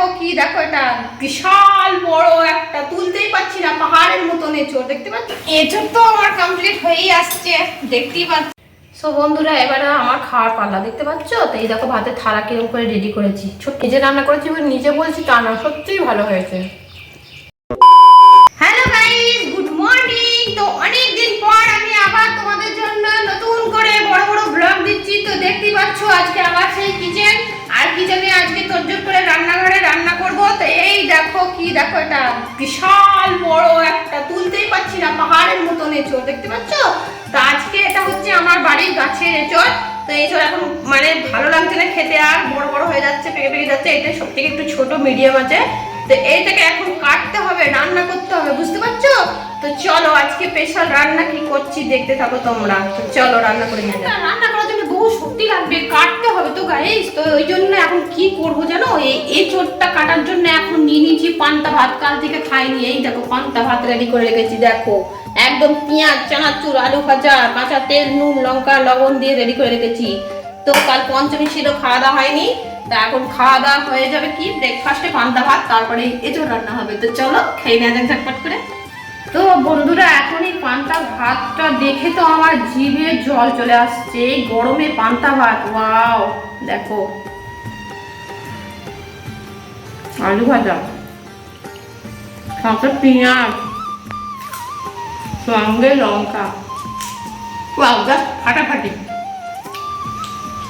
দেখো কি, দেখো এটা বিশাল বড় একটা, তুলতেই পাচ্ছি না, পাহাড়ের মতন এঁচড়, দেখতে পাচ্ছ? এঁচড় তো আমার কমপ্লিট হয়েই আসছে, দেখতেই পাচ্ছি। সো বন্ধুরা, এবারে আমার খাওয়ার পাল্লা দেখতে পাচ্ছ? তো এই দেখো, ভাতের থালা কীরকম করে রেডি করেছি। ছোট নিজে রান্না করেছি নিজে বলছি, তা না, সত্যিই ভালো হয়েছে। হ্যালো গাইস গুড মর্নিং তো অনেক দিন পর আমি আবার তোমাদের জন্য নতুন করে বড় বড় ব্লগ দিচ্ছি। তো দেখতেই পাচ্ছ, আজকে আবার সেই কিচেনে আজকে তোরজোর করে রান্নাঘরে রান্না করব তো এই দেখো কি দেখো এটা? বিশাল বড় একটা, তুলতেই পাচ্ছি না, পাহাড়ের মতন এঁচড় দেখতে পাচ্ছ? তো আজকে এটা হচ্ছে আমার বাড়ির গাছের এঁচড় তো এঁচড় এখন মানে ভালো লাগছে না খেতে আর, বড় বড় হয়ে যাচ্ছে, পেকে পেকে যাচ্ছে। এটা সব থেকে একটু ছোট মিডিয়াম আছে। তো এইটাকে এখন কাটতে হবে, রান্না করতে হবে, বুঝতে পারছ? তো চলো আজকে স্পেশাল রান্না কি করছি দেখতে থাকো তোমরা। চলো রান্না করে নিয়ে রান্না করার জন্য বহু শক্তি লাগবে তো গাইস তো ওই জন্য এখন কি করব জানো? এই চোরটা কাটার জন্য এখন নিয়ে নিয়েছি পান্তা ভাত, কাল থেকে খাইনি। এই দেখো পান্তা ভাত রেডি করে রেখেছি, দেখো। একদম পেঁয়াজ, চানাচুর, আলু ভাজা, কাঁচা তেল, নুন, লঙ্কা, লবণ দিয়ে রেডি করে রেখেছি। তো কাল পঞ্চমী ছিল, খাওয়া দাওয়া হয়নি। তা এখন খাওয়া দাওয়া হয়ে যাবে কি? ব্রেকফাস্টে পান্তা ভাত, তারপরে এঁচড় রান্না হবে। তো চলো, খেয়ে নেওয়া যাক ঝটপট করে। তো বন্ধুরা, এখন এই পান্তা ভাতটা দেখে তো আমার জিভে জল চলে আসছে। এই গরমে পান্তা ভাত, ওয়াও, দেখো। আলু ভাজা, সাথে পেঁয়াজ, সঙ্গে লঙ্কা। ফাটাফাটি।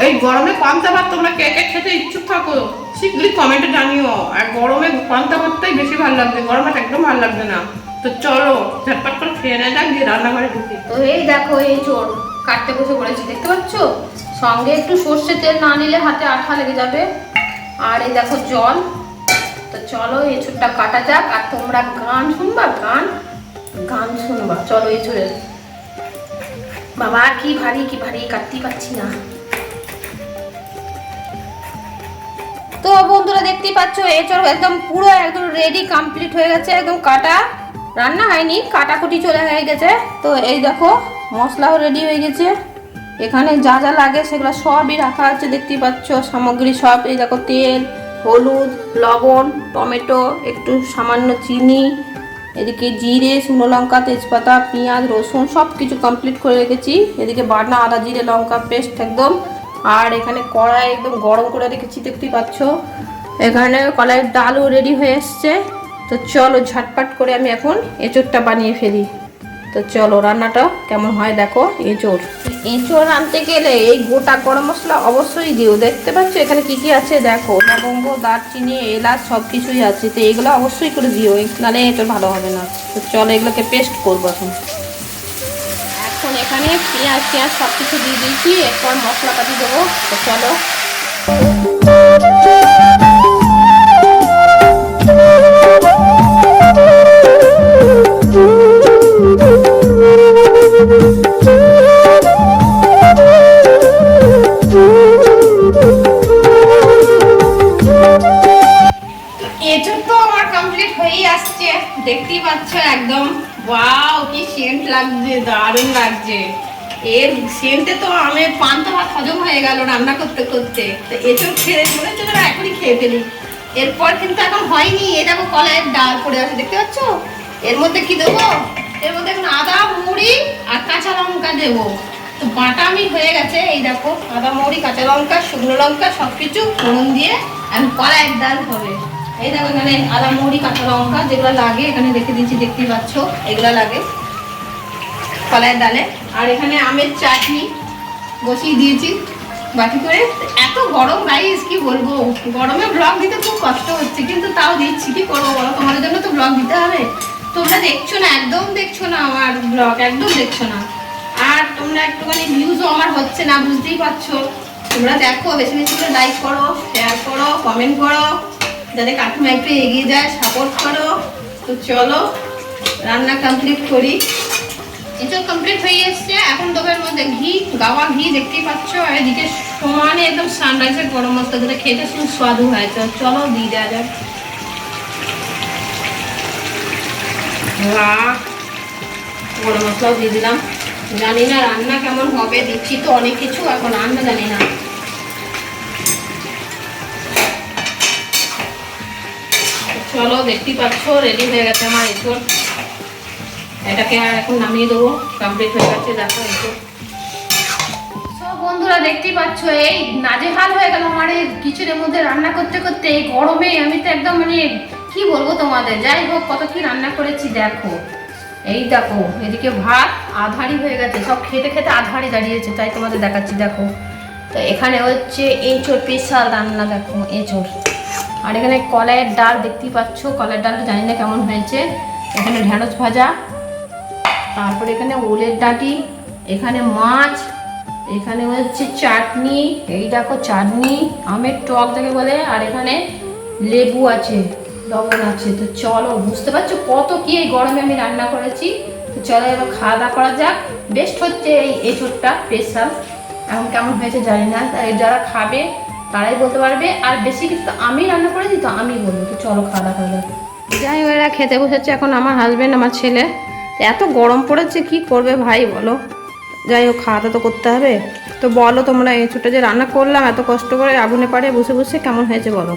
এই গরমে পান্তা ভাত তোমরা কে কে খেতে ইচ্ছুক থাকো শীঘ্রই কমেন্টে জানিও। আর গরমে পান্তা ভাতটাই বেশি ভালো লাগবে, গরমে একদম ভালো লাগবে না। তো চলো, ঝটপট করে খেয়ে নেওয়া যাক দিয়ে রান্নাঘরে ঢুকি। তো এই দেখো, এই চোর, কাটতে বসে পড়েছি, দেখতে পাচ্ছ? সঙ্গে একটু সর্ষে তেল না নিলে হাতে আঠা লেগে যাবে। আর এই দেখো জল। তো চলো, এই চোরটা কাটা যাক, আর তোমরা গান শুনবা? গান? গান শুনবা। চলো, এই চোরের বাবা কি ভারী কি ভারী কাটতেই পাচ্ছি না। তো বন্ধুরা, দেখতেই পাচ্ছ এঁচড় একদম পুরো, একদম রেডি কমপ্লিট হয়ে গেছে, একদম কাটা। রান্না হয়নি, কাটাকুটি চলে হয়ে গেছে। তো এই দেখো, মশলাও রেডি হয়ে গেছে। এখানে যা যা লাগে সেগুলো সবই রাখা আছে, দেখতেই পাচ্ছ, সামগ্রী সব। এই দেখো তেল, হলুদ, লবণ, টমেটো, একটু সামান্য চিনি, এদিকে জিরে, শুকনো লঙ্কা, তেজপাতা, পেঁয়াজ, রসুন সব কিছু কমপ্লিট করে রেখেছি। এদিকে বাটনা আদা, জিরে, লঙ্কা পেস্ট একদম। আর এখানে কড়াই একদম গরম করে রেখেছি, দেখতেই পাচ্ছ। এখানে কড়াইয়ের ডালও রেডি হয়ে এসছে। তো চলো ঝটপট করে আমি এখন এঁচোড়টা বানিয়ে ফেলি। তো চলো রান্নাটা কেমন হয় দেখো, এঁচোড়। এঁচোড় আনতে গেলে এই গোটা গরম মশলা অবশ্যই দিও। দেখতে পাচ্ছ এখানে কি কি আছে? দেখো, লবঙ্গ, দারচিনি, এলাচ সব কিছুই আছে। তো এগুলো অবশ্যই করে দিও নাহলে এঁচোড় ভালো হবে না। তো চলো এগুলোকে পেস্ট করব এখন। এখন এখানে পেঁয়াজ পেঁয়াজ সব কিছু দিয়ে দিয়েছি। এরপর মশলাপাতি দেবো। তো চলো। আসছে। দেখতেই পাচ্ছ একদম। ওয়াও, কি সেন্ট লাগছে, দারুণ লাগছে। এর সেন্টে তো আমি পান্তা ভাত হজম হয়ে গেল রান্না করতে করতে। তো এঁচড় খেয়ে, মনে হচ্ছে যেন এখনই খেয়ে ফেলি। এরপর কিন্তু এখন হয়নি, এ দেখো কলাইয়ের ডাল পড়ে আছে, দেখতে পাচ্ছ? এর মধ্যে কি দেবো? এর মধ্যে এখন আদা, মুড়ি আর কাঁচা লঙ্কা দেবো। তো বাটা আমি হয়ে গেছে, এই দেখো, আদা, মুড়ি, কাঁচা লঙ্কা, শুকনো লঙ্কা সব কিছু ফোড়ন দিয়ে এখন কলাইয়ের ডাল হবে। এই দেখো এখানে আদা মুড়ি কাঁচা লঙ্কা যেগুলো লাগে, এখানে রেখে দিচ্ছি দেখতেই পাচ্ছ, এগুলো লাগে। কলাইয়ের ডালে। আর এখানে আমের চাটনি বসিয়ে দিয়েছি। বাটি করে এত গরম রাইস কি বলব? গরমে ব্লগ দিতে খুব কষ্ট হচ্ছে, কিন্তু তাও দিচ্ছি। কি করব বলো? তোমাদের জন্য তো ব্লগ দিতে হবে। তোমরা দেখছ না, একদম দেখছ না আমার ব্লগ একদম দেখছ না। আর তোমরা একটুখানি ভিউজও আমার হচ্ছে না, বুঝতেই পারছ। তোমরা দেখো, বেশি বেশি করে লাইক করো শেয়ার করো কমেন্ট করো। যাতে কাকিমা একটু এগিয়ে যায় সাপোর্ট করো। তো চলো রান্না কমপ্লিট করি। এসব কমপ্লিট হয়ে এসছে। এখন তোদের মধ্যে ঘি গাওয়া ঘি দেখতেই পাচ্ছ। আর এদিকে সমানে একদম সানরাইজের গরম মশলা দিলে খেতে খুব স্বাদু হয়। তো চলো দিয়ে দেওয়া যাক। গরম মশলাও দিয়ে দিলাম। জানি না রান্না কেমন হবে দিচ্ছি তো অনেক কিছু এখন রান্না জানি না। চলো, দেখতেই পাচ্ছ রেডি হয়ে গেছে আমার এঁচড়। এটাকে আর এখন নামিয়ে দেবো কমপ্লিট হয়ে গেছে, দেখো এঁচড়। বন্ধুরা, দেখতেই পাচ্ছ, এই নাজেহাল হয়ে গেল আমার এই কিচেনের মধ্যে রান্না করতে করতে। এই গরমে আমি তো একদম মানে কি বলব তোমাদের? যাই হোক, কত কি রান্না করেছি, দেখো। এই দেখো, এদিকে ভাত, আধারি হয়ে গেছে। সব খেতে খেতে আধারি দাঁড়িয়েছে, তাই তোমাদের দেখাচ্ছি, দেখো। তো এখানে হচ্ছে এঁচোর স্পেশাল রান্না, দেখো এঁচোর আর এখানে কলাইয়ের ডাল দেখতেই পাচ্ছ, কলাইয়ের ডালটা জানি না কেমন হয়েছে। এখানে ঢেঁড়স ভাজা, তারপরে এখানে ওলের ডাঁটি, এখানে মাছ, এখানে হচ্ছে চাটনি, এই দেখো চাটনি, আমের টক থেকে বলে, আর এখানে লেবু আছে, লবণ আছে। তো চলো, বুঝতে পারছ কত কি এই গরমে আমি রান্না করেছি? তো চলো এবার খাওয়া দাওয়া করা যাক। বেস্ট হচ্ছে এই এঁচোড়টা, স্পেশাল। এখন কেমন হয়েছে জানি না যারা খাবে তারাই বলতে পারবে আর বেশি কিছু তো আমি রান্না করেছি তো আমি বলব তো চলো খাওয়া দাওয়া করা যাই। হোক এরা খেতে বসেছে এখন আমার হাজবেন্ড আমার ছেলে। তো এত গরম পড়েছে কি করবে ভাই বলো? যাই হোক খাওয়া দাওয়া তো করতে হবে। তো বলো তোমরা এঁচোড়টা যে রান্না করলাম এত কষ্ট করে আগুনে পাড়ে বসে বসে কেমন হয়েছে বলো?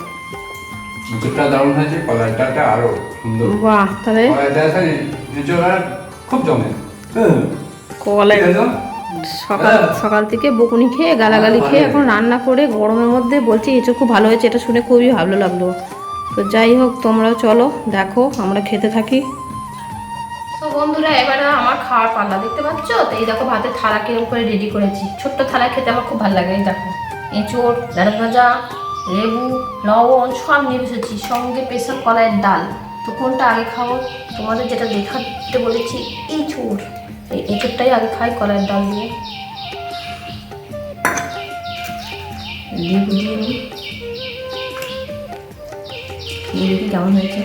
দারুণ হয়েছে কলার ডালটা আরও সুন্দর। বাহ তাহলে কলার ডালটা খুব জমে। হ্যাঁ। কলাই? সকাল সকাল থেকে বকুনি খেয়ে গালাগালি খেয়ে এখন রান্না করে গরমের মধ্যে বলছি এঁচো খুব ভালো হয়েছে এটা শুনে খুবই ভালো লাগল। তো যাই হোক তোমরাও চলো দেখো আমরা খেতে থাকি। তো বন্ধুরা এবারে আমার খাওয়ার পাল্লা দেখতে পাচ্ছ? তো এই দেখো ভাতের থালা কীরকম করে রেডি করেছি। ছোট্ট থালা খেতে আমার খুব ভালো লাগে এই দেখো। এঁচোড় ঢেঁড়স ভাজা লেবু লবণ সব নিয়ে বসেছি। সঙ্গে প্রেশার কলাইয়ের ডাল। তো কোনটা আগে খাও তোমাদের যেটা দেখাতে বলেছি এঁচোড়। এই আগে খাই কলাইয়ের ডাল দিয়ে। লেবু দিয়ে নিই দেখি কেমন হয়েছে?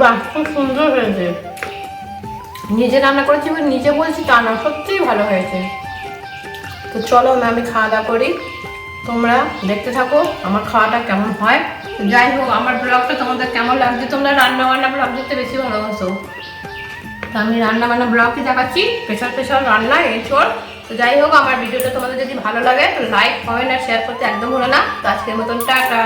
বাহ খুব সুন্দর হয়েছে। নিজে রান্না করেছি বলে নিজে বলছি তা না সত্যিই ভালো হয়েছে। তো চলো আমি খাওয়া দাওয়া করি। তোমরা দেখতে থাকো আমার খাওয়াটা কেমন হয়। যাই হোক, আমার ব্লগটা তোমাদের কেমন লাগছে? তোমরা রান্না বান্না ব্লগ দেখতে বেশি ভালোবাসো। তো আমি রান্না বান্না ব্লগই দেখাচ্ছি স্পেশাল স্পেশাল রান্না, এঁচড়। তো যাই হোক, আমার ভিডিওটা তোমাদের যদি ভালো লাগে, তো লাইক কমেন্ট আর শেয়ার করতে একদম হলো না। তো আজকের মতন টাটা।